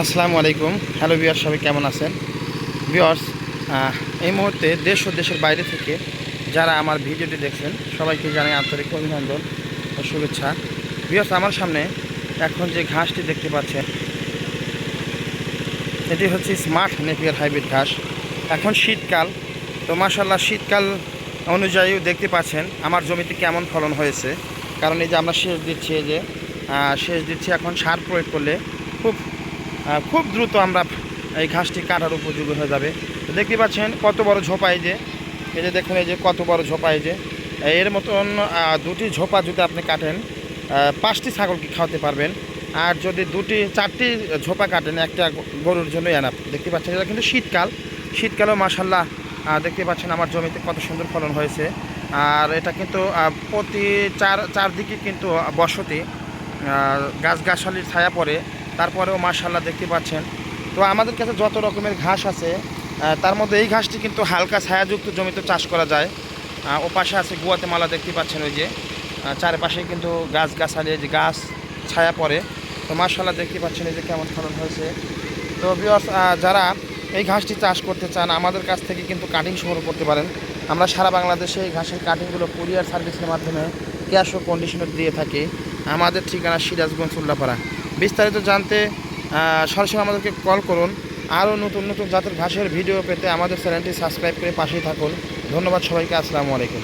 আসসালামু আলাইকুম। হ্যালো বিয়ার সবাই কেমন আছেন? বিয়ার্স এই মুহূর্তে দেশ ও দেশের বাইরে থেকে যারা আমার ভিডিওটি দেখছেন, সবাইকে জানাই আন্তরিক অভিনন্দন ও শুভেচ্ছা। বিয়ার্স আমার সামনে এখন যে ঘাসটি দেখতে পাচ্ছেন, এটি হচ্ছে স্মার্ট নেপিয়ার হাইব্রিড ঘাস। এখন শীতকাল, তো মাসাল্লাহ শীতকাল অনুযায়ীও দেখতে পাচ্ছেন আমার জমিতে কেমন ফলন হয়েছে। কারণ এই যে আমরা সেচ দিচ্ছি যে সেচ দিচ্ছি, এখন সার প্রয়োগ করলে খুব খুব দ্রুত আমরা এই ঘাসটি কাটার উপযোগী হয়ে যাবে। তো দেখতে পাচ্ছেন কত বড় ঝোপা এই যে। এই যে দেখুন, এই যে কত বড় ঝোপা এই যে। এর মতন দুটি ঝোপা যদি আপনি কাটেন পাঁচটি ছাগলকে খাওয়াতে পারবেন? আর যদি দুটি, চারটি ঝোপা কাটেন, একটা গরুর জন্য এনাফ। দেখতে পাচ্ছেন, এটা কিন্তু শীতকাল। শীতকালেও মাসাল্লাহ দেখতে পাচ্ছেন আমার জমিতে কত সুন্দর ফলন হয়েছে। আর এটা কিন্তু প্রতি চার, চারদিকে কিন্তু বসতি গাছ গাছালির ছায়া পড়ে। তারপরেও মার্শাল্লাহ দেখতে পাচ্ছেন। তো আমাদের কাছে যত রকমের ঘাস আছে তার মধ্যে এই ঘাসটি কিন্তু হালকা ছায়াযুক্ত জমিতে চাষ করা যায়। ও পাশে আছে গুয়াতেমালা দেখতে পাচ্ছেন ওই যে। চারপাশে কিন্তু গাছ গাছালি যে গাছ, ছায়া পড়ে। তো মার্শাল্লাহ দেখতে পাচ্ছেন এই যে কেমন ফলন হয়েছে। তো ভিউয়ার্স যারা এই ঘাসটি চাষ করতে চান, আমাদের কাছ থেকে কিন্তু কাটিং সংগ্রহ করতে পারেন। আমরা সারা বাংলাদেশে এই ঘাসের কাটিংগুলো কুরিয়ার সার্ভিসের মাধ্যমে ক্যাশ ও কন্ডিশনার দিয়ে থাকি। আমাদের ঠিকানা সিরাজগঞ্জ, উল্লাপাড়া। বিস্তারিত জানতে সরাসরি আমাদেরকে কল করুন। আরও নতুন নতুন জাতের ভাষার ভিডিও পেতে আমাদের চ্যানেলটি সাবস্ক্রাইব করে পাশেই থাকুন। ধন্যবাদ সবাইকে, আসসালামু আলাইকুম।